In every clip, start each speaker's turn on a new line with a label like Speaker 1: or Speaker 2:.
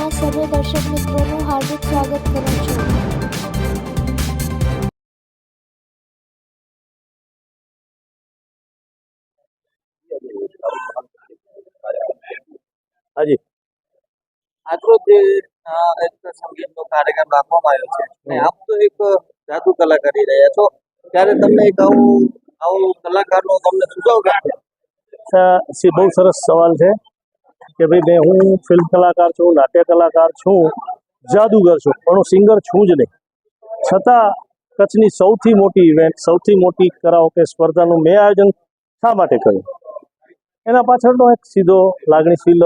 Speaker 1: ન્યૂઝમાં સર્વે દર્શક મિત્રોનું હાર્દિક સ્વાગત કરું છું.
Speaker 2: હાજી.
Speaker 3: આજનો જે સંગીતનો કાર્યક્રમ રાખવામાં આવ્યો છે અને આપ તો એક જાદુ કલા કરી રહ્યા છો. ત્યારે તમને એક આવું આવું કલાકારનો તમને સુઝાવ છે
Speaker 2: બહુ સરસ સવાલ છે. કે ભાઈ મેં હું ફિલ્મ કલાકાર છું, નાટ્ય કલાકાર છું, જાદુગર છું, પણ હું સિંગર છું જ નહીં. છતાં કચ્છની સૌથી મોટી ઇવેન્ટ સૌથી મોટી કરાઓકે સ્પર્ધાનું મેં આયોજન શા માટે કર્યું? એના પાછળનો એક સીધો લાગણીશીલ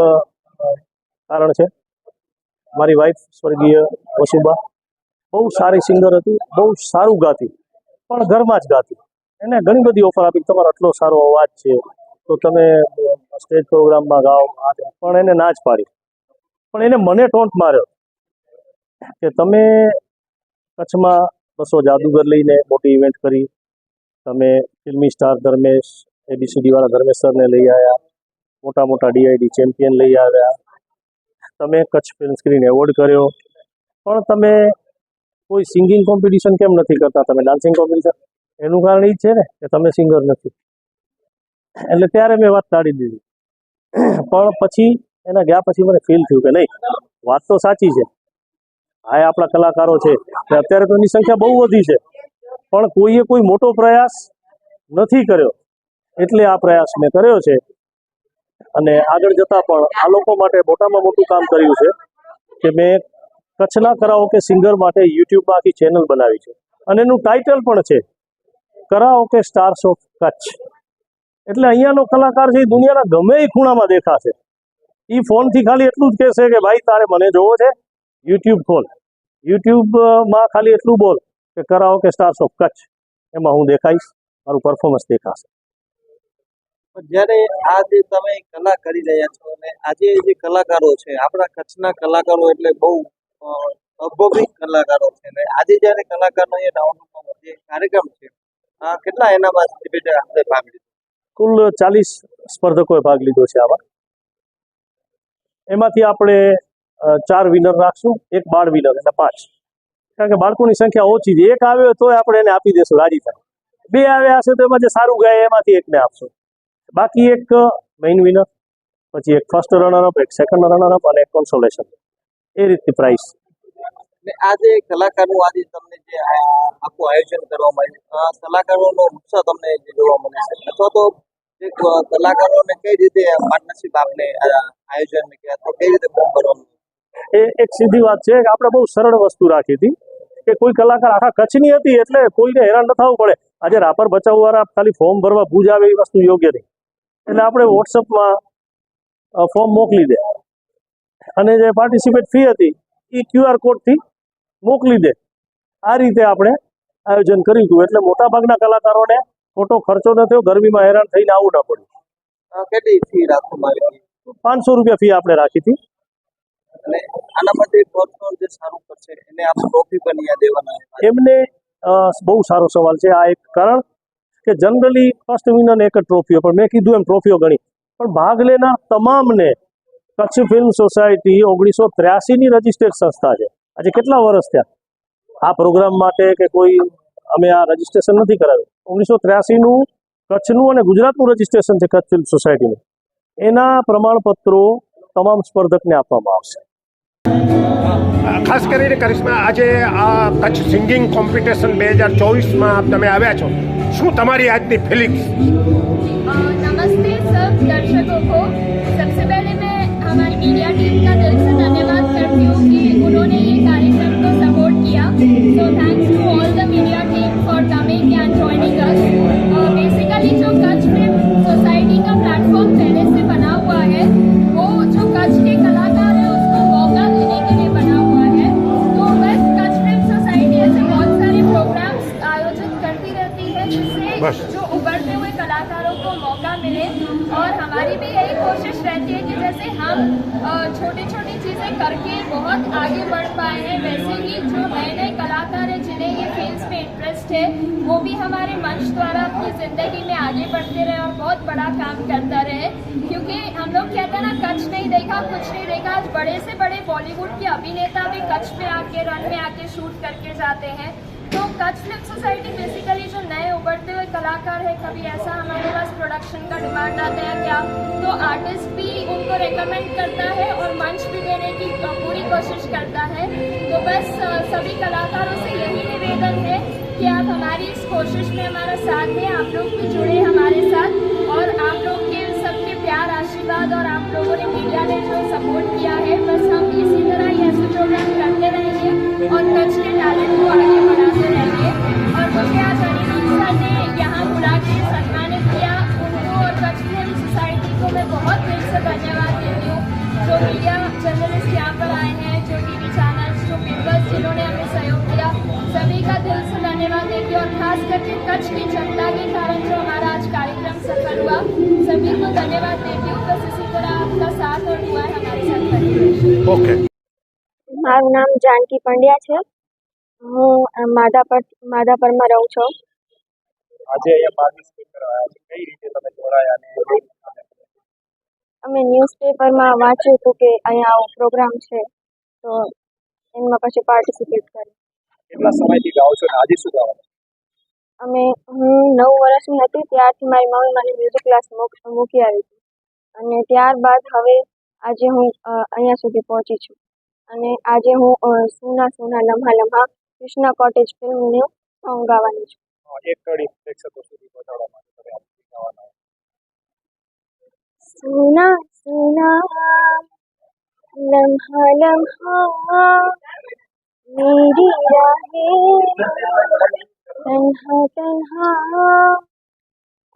Speaker 2: કારણ છે. મારી વાઈફ સ્વર્ગીય વસુબા, બહુ સારી સિંગર હતી, બહુ સારું ગાતી, પણ ઘરમાં જ ગાતી. એને ઘણી બધી ઓફર આપી તમારો આટલો સારો અવાજ છે. તો તમે સ્ટેજ પ્રોગ્રામમાં ગાઓ પણ એને ના જ પાડી. પણ એને મને ટોન્ટ માર્યો કે તમે કચ્છમાં બસો જાદુગર લઈને મોટી ઇવેન્ટ કરી. તમે ફિલ્મી સ્ટાર ધર્મેશ એબીસીડીવાળા ધર્મેશ લઈ આવ્યા. મોટા મોટા ડીઆઈડી ચેમ્પિયન લઈ આવ્યા. તમે કચ્છ ફિલ્મ સ્ક્રીન એવોર્ડ કર્યો. પણ તમે કોઈ સિંગિંગ કોમ્પિટિશન કેમ નથી કરતા? તમે ડાન્સિંગ કોમ્પિટિશન એનું કારણ એ છે ને કે તમે સિંગર નથી. એટલે ત્યારે મેં વાત ટાળી દીધી. પણ પછી એના ગયા પછી મને ફીલ થયું કે નહીં, વાત તો સાચી છે. એ આપણા કલાકારો છે. અત્યારે તો એની સંખ્યા બહુ વધી છે. પણ કોઈએ કોઈ મોટો પ્રયાસ નથી કર્યો. એટલે આ પ્રયાસ મેં કર્યો છે. અને આગળ જતાં પણ આ લોકો માટે મોટામાં મોટું કામ કર્યું છે કે મેં કચ્છના કરાઓકે સિંગર માટે યુટ્યુબમાં આખી ચેનલ બનાવી છે. અને એનું ટાઇટલ પણ છે કરાઓકે સ્ટાર્સ ઓફ કચ્છ. એટલે અહીંયાનો કલાકાર છે એ દુનિયાના ગમે એ ખૂણામાં દેખાશે. એ ફોનથી ખાલી એટલું જ કહેશે કે ભાઈ તારે મને જોવો છે યુટ્યુબ ખોલ. યુટ્યુબમાં ખાલી એટલું બોલ કે કરાવો કે સ્ટાર્સ ઓફ કચ્છ. એમાં હું દેખાઈશ મારું પરફોર્મન્સ દેખાશે.
Speaker 3: જ્યારે આ જે તમે કલા કરી રહ્યા છો અને આજે જે કલાકારો છે આપણા કચ્છના કલાકારો એટલે બહુ અ, કલાકારો છે ને આજે જ્યારે કલાકારનો એ રાઉન્ડનો જે કાર્યક્રમ છે કેટલા ડિબેટ આપણે ભાગ લીધો?
Speaker 2: કુલ ચાલીસ સ્પર્ધકોએ ભાગ લીધો છે આમાં. એમાંથી આપણે ચાર વિનર રાખશું, એક બાળ વિનર એટલે પાંચ. કારણ કે બાળકોની સંખ્યા ઓછી છે. એક આવ્યો તો આપણે એને આપી દેશું, રાજી થાય. બે આવ્યા હશે તો એમાં જે સારું ગાય એમાંથી એકને આપશું. બાકી એક મેઇન વિનર પછી એક ફર્સ્ટ રનરઅપ એક સેકન્ડ રનરઅપ અને એક કોન્સોલેશન એ રીતની પ્રાઇસ
Speaker 3: અને આ કલાકારનું આજે તમને જે આખું આયોજન કરવામાં આવ્યું કલાકારોનો ઉત્સાહ તમને જે જોવા મળે છે. અથવા તો કલાકારોને કઈ રીતે પાર્ટનરશિપ આપને આયોજન અથવા કઈ રીતે ફોર્મ ભરવાનું?
Speaker 2: એ એક સીધી વાત છે કે આપણે બહુ સરળ વસ્તુ રાખી હતી કે કોઈ કલાકાર આખા કચ્છની હતી એટલે કોઈને હેરાન ન થવું પડે. આજે રાપર બચાવવાળા ખાલી ફોર્મ ભરવા ભૂજ આવે એ વસ્તુ યોગ્ય નહીં. એટલે આપણે વોટ્સઅપમાં ફોર્મ મોકલી દે. અને જે પાર્ટિસિપેટ ફી હતી, એ ક્યુઆર કોડથી મોકલી દે. આ રીતે આપણે આયોજન કર્યું હતું. એટલે મોટાભાગના કલાકારોને ખોટો ખર્ચો ન થયો. ગરમીમાં હેરાન થઈને આવવું ન પડ્યું.
Speaker 3: કેટલી ફી રાખવામાં આવી
Speaker 2: પાંચસો રૂપિયા ફી આપણે રાખી હતી.
Speaker 3: અને આના માટે પ્રોત્સાહન જે સારું કરશે એને આપ ટ્રોફી પણ દેવાના.
Speaker 2: એમને બહુ સારો સવાલ છે. આ એક કારણ કે જનરલી ફર્સ્ટ વિનર એક જ ટ્રોફીઓ પણ મેં કીધું એમ ટ્રોફીઓ ગણી. પણ ભાગ લેનાર તમામને કચ્છ ફિલ્મ સોસાયટી ઓગણીસો ત્ર્યાસીની રજિસ્ટર્ડ સંસ્થા છે. આજે કેટલા વર્ષ થયા? આ પ્રોગ્રામ માટે કે કોઈ અમે આ રજીસ્ટ્રેશન નથી કરાવ્યું? ઓગણીસો ત્ર્યાસીનું કચ્છનું અને ગુજરાતનું રજીસ્ટ્રેશન છે કચ્છ ફિલ્મ સોસાયટીનું એના પ્રમાણપત્રો તમામ સ્પર્ધકને આપવામાં આવશે.
Speaker 4: ખાસ કરીને કરિશ્મા આજે આ કચ્છ સિંગિંગ કોમ્પિટિશન બે હજાર ચોવીસમાં તમે આવ્યા છો. શું તમારી આજની ફિલિંગ્સ
Speaker 5: નમસ્તે સબ દર્શકો સબસે પહેલે મેં હમારી મીડિયા ટીમ કા દિલ સે से धन्यवाद करती हूँ कि उन्होंने ये कार्यक्रम को सपोर्ट किया so thanks to all the media team for coming and joining us basically जो कच्छ करके बहुत आगे बढ़ पाए हैं। वैसे ही जो नए नए कलाकार हैं, जिन्हें ये फील्ड्स में इंटरेस्ट है, वो भी हमारे मंच द्वारा अपनी ज़िंदगी में आगे बढ़ते रहे और बहुत बड़ा काम करता रहे। क्योंकि हम लोग कहते हैं ना, कच्छ नहीं देखा, कुछ नहीं देखा। आज बड़े से बड़े बॉलीवुड के अभिनेता भी कच्छ में आके रन में आके शूट करके जाते हैं। तो कच्छ फ़िल्म सोसाइटी बेसिकली जो नए उभरते हुए कलाकार है, कभी ऐसा हमारे पास प्रोडक्शन का डिमांड आता है क्या? तो आर्टिस्ट रेकमेंड करता है और मंच भी देने की पूरी कोशिश करता है। तो बस सभी कलाकारों से यही निवेदन है कि आप हमारी इस कोशिश में, हमारा साथ दें, आप लोग भी जुड़े हमारे साथ और आप लोग के सबके प्यार, आशीर्वाद और आप लोगों ने मीडिया ने जो सपोर्ट किया है, बस हम इसी तरह ही ऐसे प्रोग्राम करते रहेंगे और कच्छ के टैलेंट को आगे बढ़ाते रहेंगे। और मुझे आज अनिरुद्ध सर ने सोसाइटी को मैं बहुत दिल से धन्यवाद देती हूँ जो मीडिया जर्नलिस्ट यहाँ पर आए हैं जो टीवी चैनल्स जो पेपर्स जिन्होंने हमें सहयोग किया सभी का दिल से धन्यवाद देती हूँ और खास करके कच्छ की जनता के कारण जो हमारा आज कार्यक्रम सफल हुआ सभी को धन्यवाद देती हूँ बस इसी तरह आपका साथ और दुआ हमारे साथ बनी रहेगी
Speaker 4: ઓકે
Speaker 1: મારું નામ જાનકી પંડ્યા છે હું અ, માધાપર માધાપરમાં રહું છું
Speaker 2: આજે અહીંયા પાર્ટિસિપેટ કરવા આવ્યા છે કઈ રીતે તમે જોડાયા અને
Speaker 1: અમે ન્યૂઝપેપરમાં વાંચ્યું હતું કે અહીંયા આવો પ્રોગ્રામ છે તો એમાં પછી પાર્ટિસિપેટ કરી
Speaker 2: કેટલા સમયથી ગાઓ છો આજે શું ગાવા
Speaker 1: અમે હું નવ વર્ષની હતી ત્યારથી મારી મમ્મી મને મ્યુઝિક ક્લાસ મૂકી આવી હતી. અને ત્યારબાદ હવે આજે હું અહીંયા સુધી પહોંચી છું. અને આજે હું સુના સુના લમ્હા લમ્હા કૃષ્ણા કોટેજ ફિલ્મનું સોંગ ગાવાની છું.
Speaker 2: એક કડી પ્રેક્ષકો સુધી પહોંચાડવા માટે તમે ગાવાના
Speaker 1: सुना सुना लम्हा लम्हा मेरी राहें तन्हा तन्हा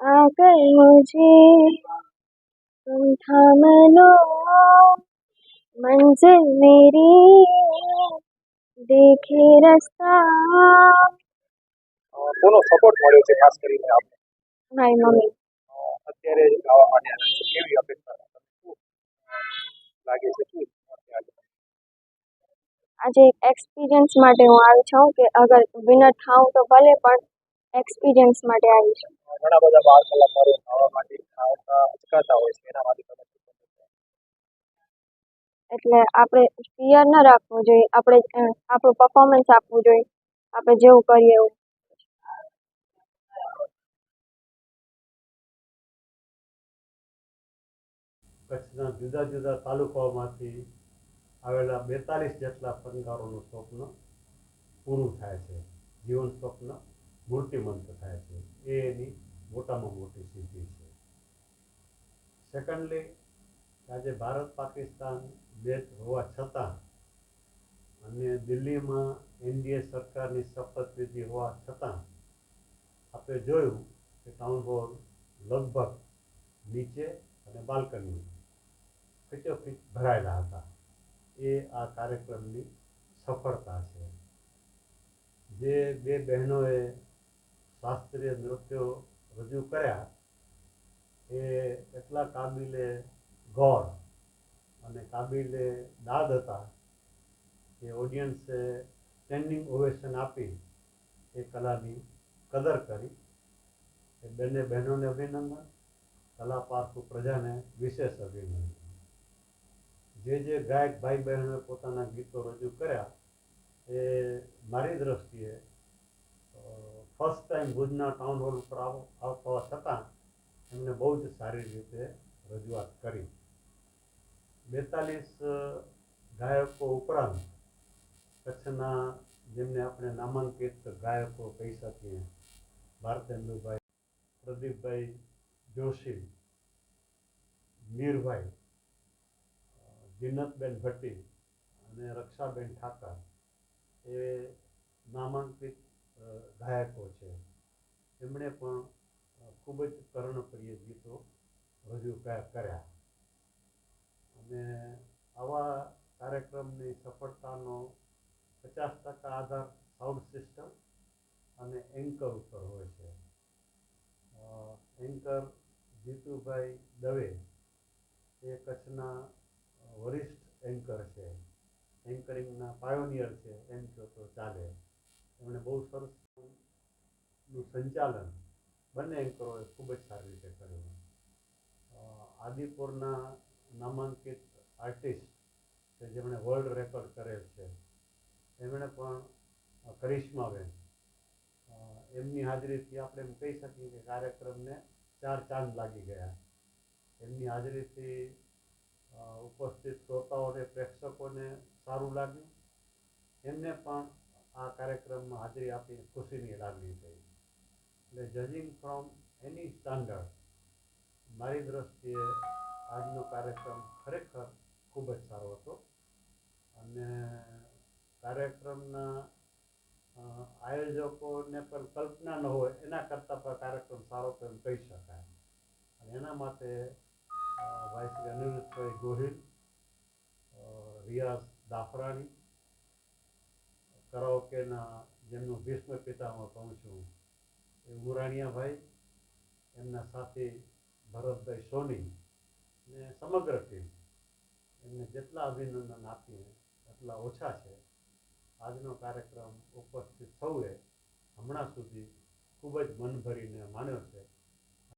Speaker 1: आकर मुझे तुम थाम लो मंजिल मेरी देखे रास्ता
Speaker 2: અ, કોનો સપોર્ટ મળ્યો છે ખાસ કરીને આપણે
Speaker 1: મારી મમ્મી
Speaker 2: અ, અત્યારે આવવા માટે કેવી અપેક્ષા લાગે છે શું? આજે
Speaker 1: આજે એક એક્સપિરિયન્સ માટે હું આવી છું કે અગર વિનર થાઉં તો ભલે પણ એક્સપિરિયન્સ માટે આવી છું.
Speaker 2: ઘણા બધા બાળ કલાકારો ખાવા માટે અચકાતા હોય છે. એના માટે?
Speaker 1: એટલે આપણે ફિયર ન રાખવું જોઈએ. આપણે આપણું પરફોર્મન્સ આપવું જોઈએ. આપણે જેવું કરીએ એવું.
Speaker 6: કચ્છના જુદા જુદા તાલુકાઓમાંથી આવેલા બેતાલીસ જેટલા ફનકારોનું સ્વપ્ન પૂરું થાય છે. જીવન સ્વપ્ન મૂર્તિમંત થાય છે. એ એની મોટામાં મોટી સિદ્ધિ છે. સેકન્ડલી આજે ભારત પાકિસ્તાન દેશ હોવા છતાં અને દિલ્હીમાં એનડીએ સરકારની શપથવિધિ હોવા છતાં આપણે જોયું કે ટાઉન હોલ લગભગ નીચે અને બાલ્કની ખીચોખીચ ભરાયેલા હતા. એ આ કાર્યક્રમની સફળતા છે. જે બે બહેનોએ શાસ્ત્રીય નૃત્યો રજૂ કર્યા, એ એટલા કાબિલે ગૌર અને કાબિલે દાદ હતા કે ઓડિયન્સે સ્ટેન્ડિંગ ઓવેશન આપી એ કલાની કદર કરી. એ બંને બહેનોને અભિનંદન, કલા પાર્થુ પ્રજાને વિશેષ અભિનંદન. જે જે ગાયક ભાઈ બહેનોએ પોતાના ગીતો રજૂ કર્યા, એ મારી દ્રષ્ટિએ ફર્સ્ટ ટાઈમ ભુજના ટાઉન હોલ ઉપર આવ આવતા છતાં એમને બહુ જ સારી રીતે રજૂઆત કરી. બેતાલીસ ગાયકો ઉપરાંત કચ્છના જેમને આપણે નામાંકિત ગાયકો કહી શકીએ ભારતેન્દુભાઈ પ્રદીપભાઈ જોશી, મીરભાઈ જીનતબેન ભટ્ટી અને રક્ષાબેન ઠાકર એ નામાંકિત ગાયકો છે. એમણે પણ ખૂબ જ કર્ણપ્રિય ગીતો રજૂ કર્યા. અને આવા કાર્યક્રમની સફળતાનો પચાસ ટકા આધાર સાઉન્ડ સિસ્ટમ અને એન્કર ઉપર હોય છે. એન્કર જીતુભાઈ દવે એ કચ્છના વરિષ્ઠ એન્કર છે. એન્કરિંગના પાયોનિયર છે, એમ કહો તો ચાલે. એમણે બહુ સરસનું સંચાલન બંને એન્કરોએ ખૂબ જ સારી રીતે કર્યું. આદિપુરના નામાંકિત આર્ટિસ્ટ કે જેમણે વર્લ્ડ રેકોર્ડ કરેલ છે. એમણે પણ કરિશ્માબેન એમની હાજરીથી આપણે એમ કહી શકીએ કે કાર્યક્રમને ચાર ચાંદ લાગી ગયા. એમની હાજરીથી ઉપસ્થિત શ્રોતાઓને પ્રેક્ષકોને સારું લાગ્યું. એમને પણ આ કાર્યક્રમમાં હાજરી આપી ખુશીની લાગણી થઈ. એટલે જજિંગ ફ્રોમ એની સ્ટાન્ડર્ડ મારી દ્રષ્ટિએ આજનો કાર્યક્રમ ખરેખર ખૂબ જ સારો હતો. અને કાર્યક્રમના આયોજકોને પણ કલ્પના ન હોય, એના કરતાં પણ કાર્યક્રમ સારો તો એમ કહી શકાય. અને એના માટે ભાઈ શ્રી અનિરુદ્ધભાઈ ગોહિલ રિયાઝ દાફરાણી કરાઓકેના જેમનું ભીષ્મ પિતામાં કહું છું. એ ઉમરાણિયાભાઈ, એમના સાથી ભરતભાઈ સોની ને સમગ્ર ટીમ, એમને જેટલા અભિનંદન આપીએ, એટલા ઓછા છે. આજનો કાર્યક્રમ ઉપસ્થિત સૌએ હમણાં સુધી ખૂબ જ મન ભરીને માન્યો છે.